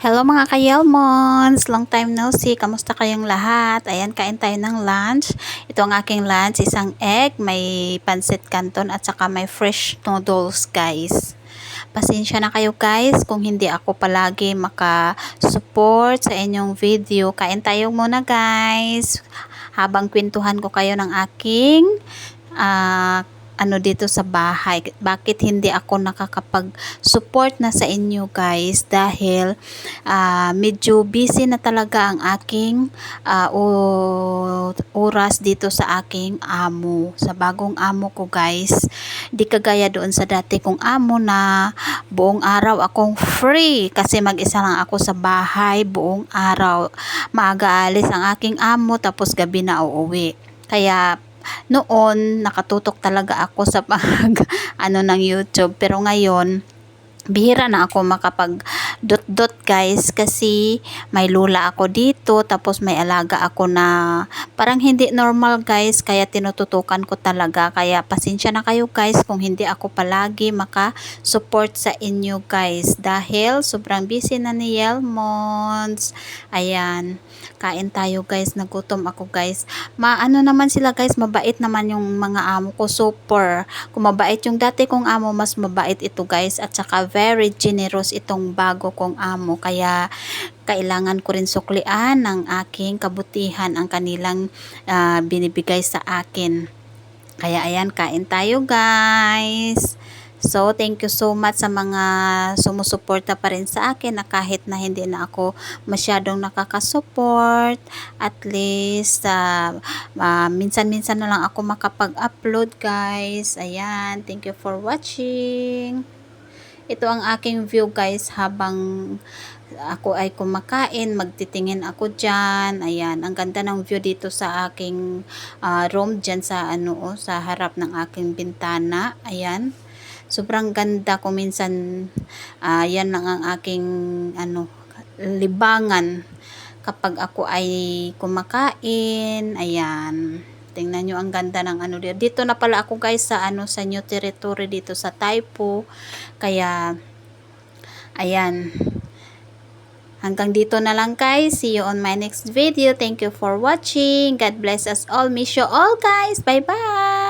Hello mga kayelmons! Long time no see. Kamusta kayong lahat? Ayan, kain tayo ng lunch. Ito ang aking lunch. Isang egg, may pancit canton at saka may fresh noodles guys. Pasensya na kayo guys kung hindi ako palagi maka-support sa inyong video. Kain tayo muna guys. Habang kwentuhan ko kayo ng aking ah ano dito sa bahay. Bakit hindi ako nakakapag-support na sa inyo guys dahil ah, medyo busy na talaga ang aking o- oras dito sa aking amo, sa bagong amo ko guys. Di kagaya doon sa dati kong amo na buong araw akong free kasi mag-isa lang ako sa bahay buong araw. Maaga alis ang aking amo tapos gabi na uuwi. Kaya noon nakatutok talaga ako sa pag ano ng YouTube. Pero ngayon bihira na ako makapag dot dot guys. Kasi may lula ako dito tapos may alaga ako na parang hindi normal guys. Kaya tinututukan ko talaga. Kaya pasensya na kayo guys kung hindi ako palagi maka support sa inyo guys. Dahil sobrang busy na ni Yelmons. Ayan. Kain tayo guys. Nagutom ako guys. Maano naman sila guys. Mabait naman yung mga amo ko. Super. Kung mabait yung dati kong amo mas mabait ito guys. At saka very generous itong bago kong amo kaya kailangan ko rin suklian ng aking kabutihan ang kanilang ah, binibigay sa akin kaya ayan kain tayo guys So, thank you so much sa mga sumusuporta pa rin sa akin na kahit na hindi na ako masyadong nakakasupport. At least, ah, ah, minsan-minsan na lang ako makapag-upload guys. Ayan, thank you for watching. Ito ang aking view guys habang ako ay kumakain, magtitingin ako dyan. Ayan, ang ganda ng view dito sa aking ah, room dyan sa ano, oh, sa harap ng aking bintana. Ayan sobrang ganda ko minsan ah, yan lang ang aking ano libangan kapag ako ay kumakain ayan tingnan nyo ang ganda ng ano dito dito na pala ako guys sa ano sa new territory dito sa Taipo kaya ayan Hanggang dito na lang guys. See you on my next video. Thank you for watching. God bless us all. Miss you all guys. Bye bye.